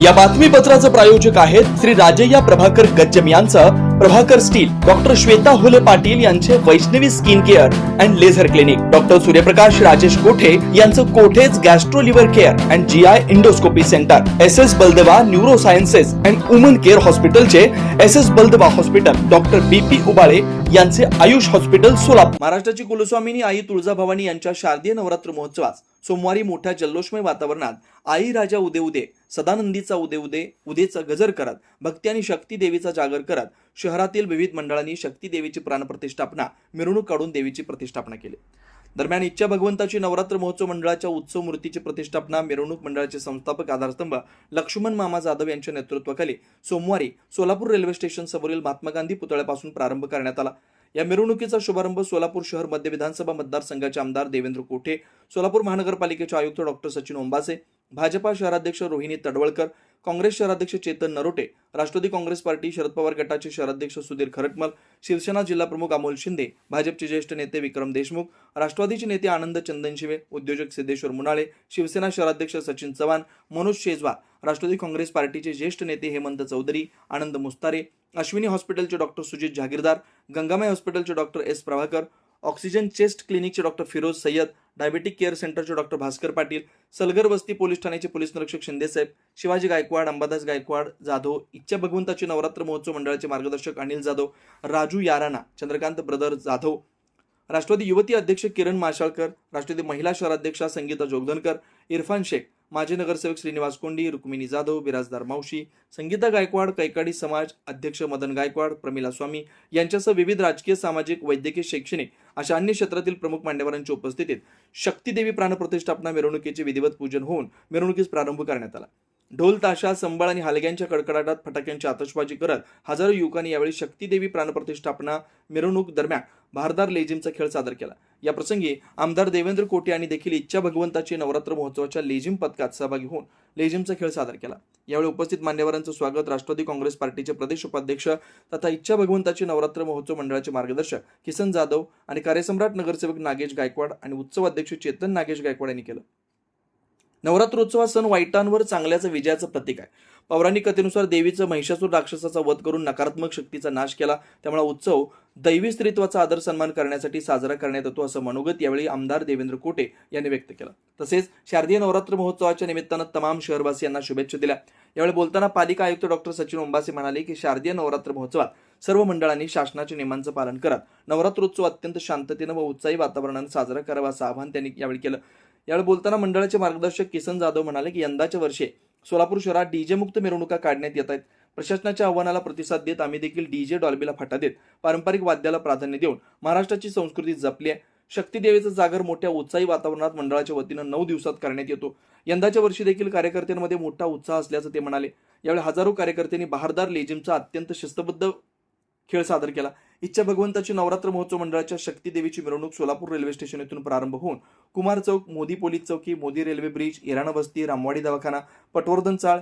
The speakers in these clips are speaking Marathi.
या बातमीपत्राचं प्रायोजक आहेत श्री राजय्या प्रभाकर गज्जम यांचं प्रभाकर स्टील डॉक्टर श्वेता हुले पाटील यांचे Vaishnavi skin care and laser clinic. Doctor Suryaprakash Rajesh Kothe यांचं Kothe's gastro liver care and G I endoscopy centre. S S Baldeva neuro sciences and woman care हॉस्पिटलचे S S Baldeva hospital. Doctor B P Ubale यांचे आयुष हॉस्पिटल सोलापूर. महाराष्ट्राची कुलस्वामिनी आई तुळजाभवानी यांच्या शारदीय नवरात्र महोत्सवास सोमवारी मोठ्या जल्लोषमय वातावरणात आई राजा उदे उदे सदानंदीचा उदे उदे उदेचा गजर करत भक्ती आणि शक्ती देवीचा जागर करत शहरातील विविध मंडळांनी शक्ती देवीची प्राणप्रतिष्ठापना मिरवणूक काढून देवीची प्रतिष्ठापना केली. दरम्यान इच्छा भगवंताची नवरात्र महोत्सव मंडळाच्या उत्सव मूर्तीची प्रतिष्ठापना मिरवणूक मंडळाचे संस्थापक आधारस्तंभ लक्ष्मण मामा जाधव यांच्या नेतृत्वाखाली सोमवारी सोलापूर रेल्वे स्टेशन समोरील महात्मा गांधी पुतळ्यापासून प्रारंभ करण्यात आला. या मिरवणुकीचा शुभारंभ सोलापूर शहर मध्य विधानसभा मतदारसंघाचे आमदार देवेंद्र कोठे सोलापूर महानगरपालिकेचे आयुक्त डॉक्टर सचिन ओंबासे भाजपा शहराध्यक्ष रोहिणी तडवळकर काँग्रेस शहराध्यक्ष चेतन नरोटे राष्ट्रवादी काँग्रेस पार्टी शरद पवार गटाचे शहराध्यक्ष सुधीर खरटमल शिवसेना जिल्हा प्रमुख अमोल शिंदे भाजपचे ज्येष्ठ नेते विक्रम देशमुख राष्ट्रवादीचे नेते आनंद चंदनशिवे उद्योजक सिद्धेश्वर मुनाळे शिवसेना शहराध्यक्ष सचिन चव्हाण मनोज शेजवा राष्ट्रवादी काँग्रेस पार्टीचे ज्येष्ठ नेते हेमंत चौधरी आनंद मुस्तारे अश्विनी हॉस्पिटलचे डॉक्टर सुजित जहागीरदार गंगामाई हॉस्पिटलचे doctor S Prabhakar oxygen chest क्लिनिकचे doctor Firoz Sayyad diabetic care सेंटरचे डॉक्टर भास्कर पाटील सलगर वस्ती पोलीस ठाण्याचे पोलीस निरीक्षक शिंदेसाहेब शिवाजी गायकवाड अंबादास गायकवाड जाधव इच्छा भगवंताचे नवरात्र महोत्सव मंडळाचे मार्गदर्शक अनिल जाधव राजू याराना चंद्रकांत ब्रदर जाधव राष्ट्रवादी युवती अध्यक्ष किरण माशाळकर राष्ट्रवादी महिला शहराध्यक्षा संगीता जोगदनकर इरफान शेख माजी नगरसेवक श्रीनिवास कोंडी रुक्मिणी जाधव बिराजदार मावशी संगीता गायकवाड कैकाडी समाज अध्यक्ष मदन गायकवाड प्रमिला स्वामी यांच्यासह विविध राजकीय सामाजिक वैद्यकीय शैक्षणिक अशा अन्य क्षेत्रातील प्रमुख मान्यवरांच्या उपस्थितीत शक्तीदेवी प्राणप्रतिष्ठापना मिरवणुकीचे विधिवत पूजन होऊन मिरवणुकीस प्रारंभ करण्यात आला. ढोल ताशा संबळ आणि हालग्यांच्या कडकडाटात फटाक्यांची आतषबाजी करत हजारो युवकांनी यावेळी शक्तीदेवी प्राणप्रतिष्ठापना मिरवणूक दरम्यान भारदार लेझिमचा खेळ सादर केला. या प्रसंगी आमदार देवेंद्र कोटे यांनी देखील इच्छा भगवंताची नवरात्र महोत्सवाच्या लेझिम पथकात सहभागी होऊन लेझिमचा खेळ सादर केला. यावेळी उपस्थित मान्यवरांचं स्वागत राष्ट्रवादी काँग्रेस पार्टीचे प्रदेश उपाध्यक्ष तथा इच्छा भगवंताची नवरात्र महोत्सव मंडळाचे मार्गदर्शक किसन जाधव आणि कार्यसम्राट नगरसेवक नागेश गायकवाड आणि उत्सव अध्यक्ष चेतन नागेश गायकवाड यांनी केलं. नवरात्रोत्सव हा सण वाईटांवर चांगल्याचं विजयाचं प्रतीक आहे. पौराणिक कथेनुसार देवीचं महिषासूर राक्षसाचा वध करून नकारात्मक शक्तीचा नाश केला. त्यामुळे उत्सव दैवी स्त्रीत्वाचा आदर सन्मान करण्यासाठी साजरा करण्यात येतो असं मनोगत यावेळी आमदार देवेंद्र कोटे यांनी व्यक्त केलं. तसेच शारदीय नवरात्र महोत्सवाच्या निमित्तानं तमाम शहरवासियांना शुभेच्छा दिल्या. यावेळी बोलताना पालिका आयुक्त डॉक्टर सचिन ओंबासे म्हणाले की शारदीय नवरात्र महोत्सवात सर्व मंडळांनी शासनाच्या नियमांचं पालन करत. नवरात्रोत्सव अत्यंत शांततेनं व उत्साही वातावरणानं साजरा करावा असं आवाहन त्यांनी यावेळी केलं. यावेळी बोलताना मंडळाचे मार्गदर्शक किसन जाधव म्हणाले की यंदाच्या वर्षी सोलापूर शहरात डीजे मुक्त मिरवणुका काढण्यात येत आहेत. प्रशासनाच्या आव्हानाला प्रतिसाद देत आम्ही देखील डीजे डॉल्बीला फाटा देत पारंपरिक वाद्याला प्राधान्य देऊन महाराष्ट्राची संस्कृती जपली आहे. शक्तीदेवीचा जागर मोठ्या उत्साही वातावरणात मंडळाच्या वतीनं नऊ दिवसात करण्यात येतो. यंदाच्या वर्षी देखील कार्यकर्त्यांमध्ये मोठा उत्साह असल्याचं ते म्हणाले. यावेळी हजारो कार्यकर्त्यांनी बहारदार लेझिमचा अत्यंत शिस्तबद्ध खेळ सादर केला. इच्छा भगवंताची नवरात्र महोत्सव मंडळाच्या शक्ती देवीची मिरवणूक सोलापूर रेल्वे स्टेशन येथून प्रारंभ होऊन कुमार चौक मोदी पोलीस चौकी मोदी रेल्वे ब्रिज इराणा वस्ती रामवाडी दवाखाना पटवर्धन चाळ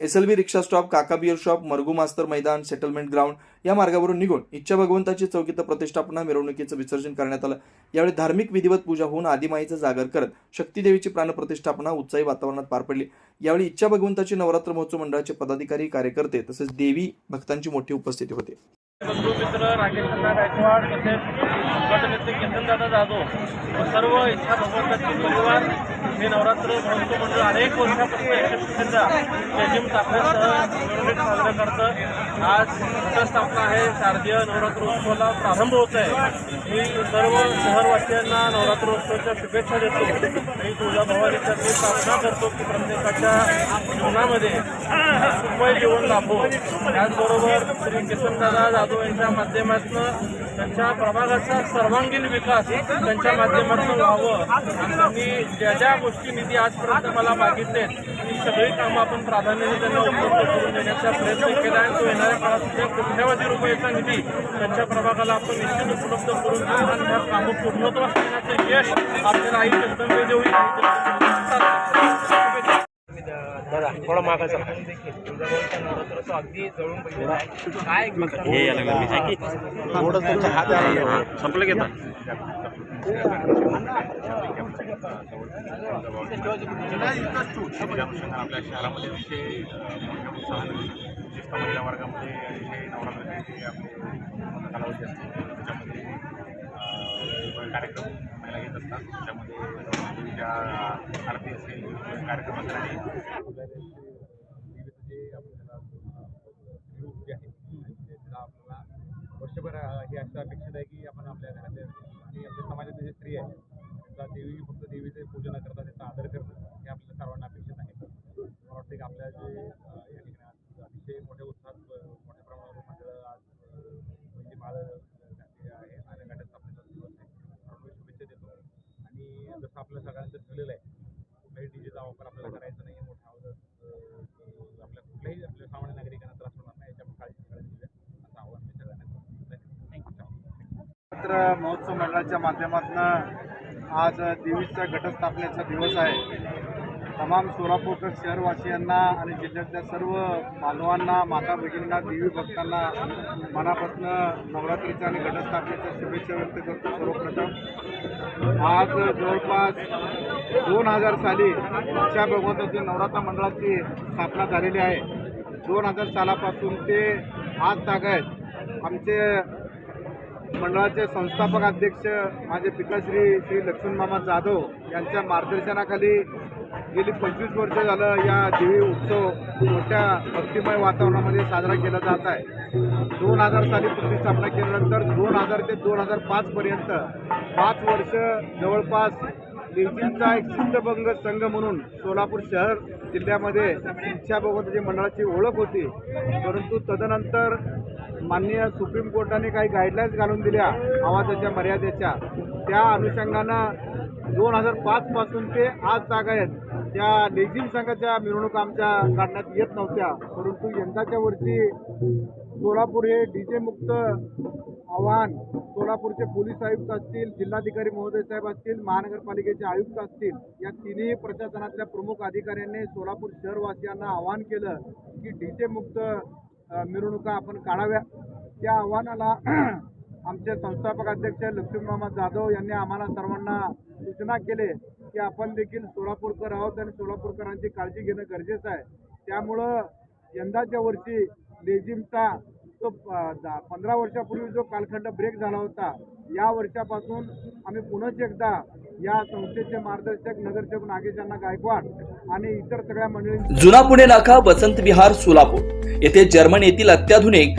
S L B rickshaw stop काका बिअर शॉप मरगू मास्तर मैदान सेटलमेंट ग्राउंड या मार्गावरून निघून इच्छा भगवंताची चौकीत प्रतिष्ठापना मिरवणुकीचं विसर्जन करण्यात आलं. यावेळी धार्मिक विधिवत पूजा होऊन आदिमाईचं जागर करत शक्तीदेवीची प्राणप्रतिष्ठापना उत्साही वातावरणात पार पडली. यावेळी इच्छा भगवंताची नवरात्र महोत्सव मंडळाचे पदाधिकारी कार्यकर्ते तसेच देवी भक्तांची मोठी उपस्थिती होती. बंधुमित्र मित्र गायकवाड तसेच गटनेते केतनदादा जाधव व सर्व इच्छा भगवंताची परिवार हे नवरात्र महोत्सव मंडळ अनेक वर्षापासून यशस्वीरित्या जजिम ताफ्यासह मिरवणूक साजरं करतं. आज घटस्थापना आहे शारदीय नवरात्रोत्सवाला प्रारंभ होत आहे. मी सर्व शहरवासियांना नवरात्रोत्सवाच्या शुभेच्छा देतो. आणि तुळजाभवानीच्या मी प्रार्थना करतो की प्रत्येकाच्या जीवनामध्ये सुखमय जीवन लाभो. त्याचबरोबर श्री किसनदादा जाधव यांच्या माध्यमातून त्यांच्या प्रभागाचा सर्वांगीण विकास त्यांच्या माध्यमातून व्हावं. आणि त्यांनी ज्या ज्या गोष्टी निधी आजपर्यंत मला मागितले ती सगळी कामं आपण प्राधान्याने त्यांना उपलब्ध करून देण्याचा प्रयत्न केला आणि तो येणाऱ्या काळात सुद्धा कोट्यावधी रुपयाचा निधी त्यांच्या प्रभागाला आपण निश्चित उपलब्ध करून देऊ. आणि ह्या कामं पूर्णत्वास देण्याचं यश आपल्याला आई कर्तव्य देऊ. दादा थोडा तुळजाभवानीच्या नवरात्राचं अगदी जवळून बघितलं काय हे यायला लागलं मी आहे की? थोडं तुमच्या हात यायला लागला. हां, संपलं घेता आपल्या शहरामध्ये अतिशय मोठ्या उत्साहाने विशेषतः महिला वर्गामध्ये अतिशय नवरात्राचे जे आपले कालावधी असते त्याच्यामध्ये अं, कार्यक्रम महिला घेत असतात त्याच्यामध्ये देवीच्या आरती असेल कार्यक्रम असेल आणि देवीचं जे आपण त्याला रूप जे आहे ते त्याला आपल्याला वर्षभर अं, हे अशा अपेक्षित आहे की आपण आपल्या घरातल्या आणि आपल्या समाजातले जे स्त्री आहे त्यांचा देवी फक्त देवीचे पूजन करतात करता त्याचा आदर करणं हे आपल्या सर्वांना अपेक्षित आहे. मला वाटतं की आपल्या जे या ठिकाणी अतिशय मोठ्या उत्साहात मोठ्या प्रमाणावर मंडळ आज म्हणजे माळ घातली आहे आणि घाटात स्थापनेचा दिवस आहे. मी शुभेच्छा देतो. आणि जसं आपल्या सगळ्यांचं ठरलेलं आहे कुठल्याही डीजेचा वापर आपल्याला करायचा नाही मोठा आपल्या कुठल्याही आपल्या सामान्य नागरिकांना त्रास होणार नाही याच्या काळजी काळजी घेऊया असं आव्हान मी सगळ्यांना करतो स्वातंत्र्य महोत्सव मंडळाच्या माध्यमातून आज देवीच्या घटस्थापनेचा दिवस आहे. तमाम सोलापूरकर शहरवासियांना आणि जिल्ह्यातल्या सर्व बांधवांना माता भगिनींना देवी भक्तांना मनापासून नवरात्रीच्या आणि घटस्थापनेच्या शुभेच्छा व्यक्त करतो सर्वप्रथम. आज जवळपास दोन हजार साली इच्छा भगवंताची नवरात्र मंडळाची स्थापना झालेली आहे. दोन हजार सालापासून ते आज आहेत. आमचे मंडळाचे संस्थापक अध्यक्ष माझे पिताश्री श्री लक्ष्मणमामा जाधव यांच्या मार्गदर्शनाखाली गेली पंचवीस वर्ष झालं या देवी उत्सव मोठ्या भक्तिमय वातावरणामध्ये साजरा केला जात आहे. दोन हजार साली प्रतिष्ठापना केल्यानंतर दोन हजार ते दोन हजार पाचपर्यंत पाच वर्ष जवळपास लेझिमचा एक सिद्धभंग संघ म्हणून सोलापूर शहर जिल्ह्यामध्ये इच्छा भगवंताची मंडळाची ओळख होती. परंतु तदनंतर माननीय सुप्रीम कोर्टाने काही गाईडलाईन्स घालून दिल्या आवाजाच्या मर्यादेच्या. त्या अनुषंगानं दोन हजार पाचपासून ते आज तागायत त्या लेझिम संघाच्या मिरवणूक आमच्या काढण्यात येत नव्हत्या. परंतु यंदाच्या वर्षी सोलापूर हे डीजे मुक्त आव्हान सोलापूरचे पोलीस आयुक्त असतील जिल्हाधिकारी महोदय साहेब असतील महानगरपालिकेचे आयुक्त असतील या तिन्ही प्रशासनातल्या प्रमुख अधिकाऱ्यांनी सोलापूर शहरवासियांना आवाहन केलं की डीजे मुक्त मिरवणुका आपण काढाव्या. त्या आव्हानाला आमचे संस्थापक अध्यक्ष लक्ष्मीमामा जाधव यांनी आम्हाला सर्वांना सूचना केले की आपण देखील सोलापूरकर आहोत आणि सोलापूरकरांची काळजी घेणं गरजेचं आहे. त्यामुळं यंदाच्या वर्षी लेझिमचा तो प- दा- पंधरा वर्षापूर्वी जो कालखंड ब्रेक झाला होता या वर्षापासून आम्ही पुनश्च एकदा या संस्थेचे मार्गदर्शक नगरसेवक नागेशांना गायकवाड आणि इतर सगळ्या मंडळी जुना पुणे नाका वसंत विहार सोलापूर. येथे जर्मन येथील अत्याधुनिक